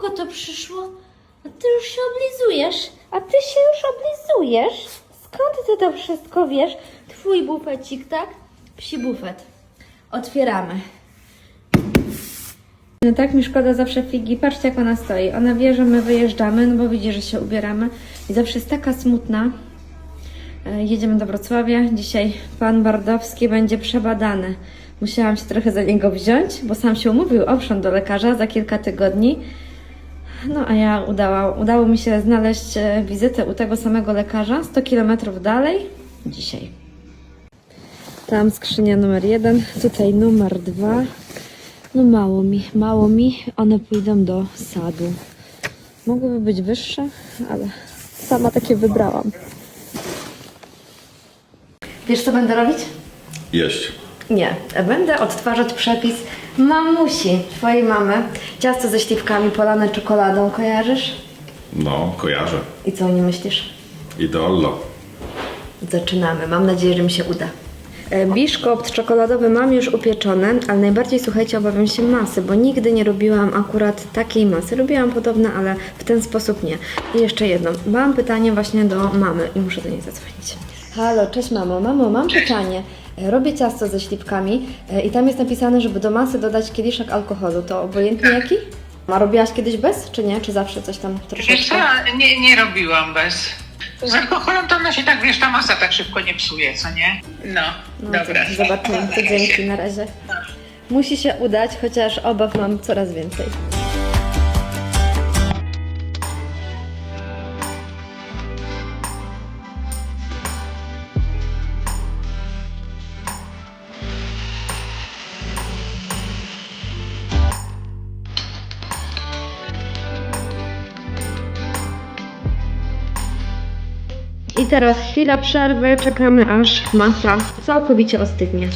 kogo to przyszło? A ty już się oblizujesz. A ty się już oblizujesz? Skąd ty to wszystko wiesz? Twój bufecik, tak? Psi bufet. Otwieramy. No tak mi szkoda zawsze figi. Patrzcie jak ona stoi. Ona wie, że my wyjeżdżamy, no bo widzi, że się ubieramy. I zawsze jest taka smutna. E, Jedziemy do Wrocławia. Dzisiaj pan Bardowski będzie przebadany. Musiałam się trochę za niego wziąć, bo sam się umówił owszem do lekarza za kilka tygodni. No a ja udała, udało mi się znaleźć e, wizytę u tego samego lekarza 100 km dalej dzisiaj. Tam skrzynia numer jeden, tutaj numer dwa. No mało mi, mało mi. One pójdą do sadu. Mogłyby być wyższe, ale sama takie wybrałam. Wiesz co będę robić? Jeść. Nie, będę odtwarzać przepis mamusi, twojej mamy. Ciasto ze śliwkami polane czekoladą, kojarzysz? No, kojarzę. I co o nim myślisz? Idollo. Zaczynamy. Mam nadzieję, że mi się uda. E, Biszkopt czekoladowy mam już upieczony, ale najbardziej słuchajcie, obawiam się masy, bo nigdy nie robiłam akurat takiej masy. Robiłam podobne, ale w ten sposób nie. I jeszcze jedno. Mam pytanie właśnie do mamy i muszę do niej zadzwonić. Halo, cześć mamo. Mamo, mam pytanie. E, Robię ciasto ze śliwkami e, i tam jest napisane, żeby do masy dodać kieliszek alkoholu. To obojętnie jaki? A robiłaś kiedyś bez, czy nie? Czy zawsze coś tam Wiesz co, nie, nie robiłam bez. Z alkoholem to ona się tak, wiesz, ta masa tak szybko nie psuje, co nie? No, No dobra. to zobaczymy. To dzięki na razie. Musi się udać, chociaż obaw mam coraz więcej. I teraz chwila przerwy, czekamy aż masa całkowicie ostygnie.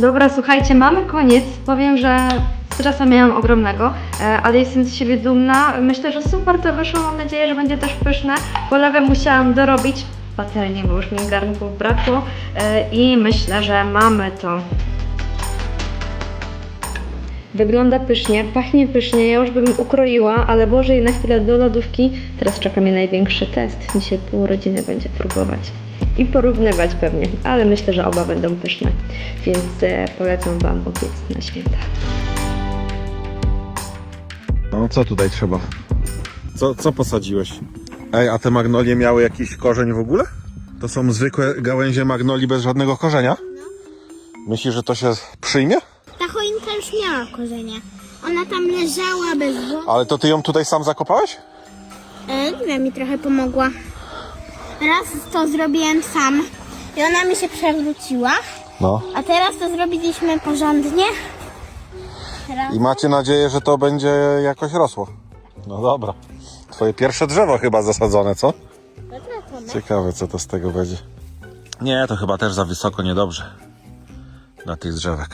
Dobra, słuchajcie, mamy koniec. Powiem, że stresa miałam ogromnego, e, ale jestem z siebie dumna. Myślę, że super to wyszło. Mam nadzieję, że będzie też pyszne. Polewę musiałam dorobić patelnię, bo już mi garnków brakło e, i myślę, że mamy to. Wygląda pysznie, pachnie pysznie, ja już bym ukroiła, ale włożę je na chwilę do lodówki. Teraz czeka mnie największy test. Dzisiaj pół rodziny będzie próbować i porównywać pewnie, ale myślę, że oba będą pyszne, więc e, polecam Wam obiec na święta. No, co tutaj trzeba? Co, co posadziłeś? Ej, a te magnolie miały jakiś korzeń w ogóle? To są zwykłe gałęzie magnolii bez żadnego korzenia? Myślisz, że to się przyjmie? Ta choinka już miała korzenie. Ona tam leżała bez wody. Ale to ty ją tutaj sam zakopałeś? E, nie wiem, mi trochę pomogła. Raz to zrobiłem sam i ona mi się przewróciła, No. a teraz to zrobiliśmy porządnie. Teraz I macie nadzieję, że to będzie jakoś rosło? No dobra. Twoje pierwsze drzewo chyba zasadzone, co? Ciekawe, co to z tego będzie. Nie, to chyba też za wysoko, niedobrze. Dla tych drzewek.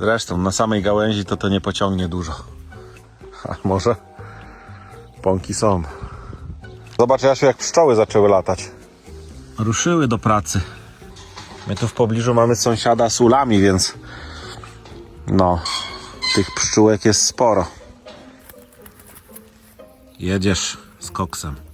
Zresztą, na samej gałęzi to to nie pociągnie dużo. A może? Pąki są. Zobacz, Jasiu, jak pszczoły zaczęły latać. Ruszyły do pracy. My tu w pobliżu mamy sąsiada z ulami, więc... No, tych pszczółek jest sporo. Jedziesz z koksem.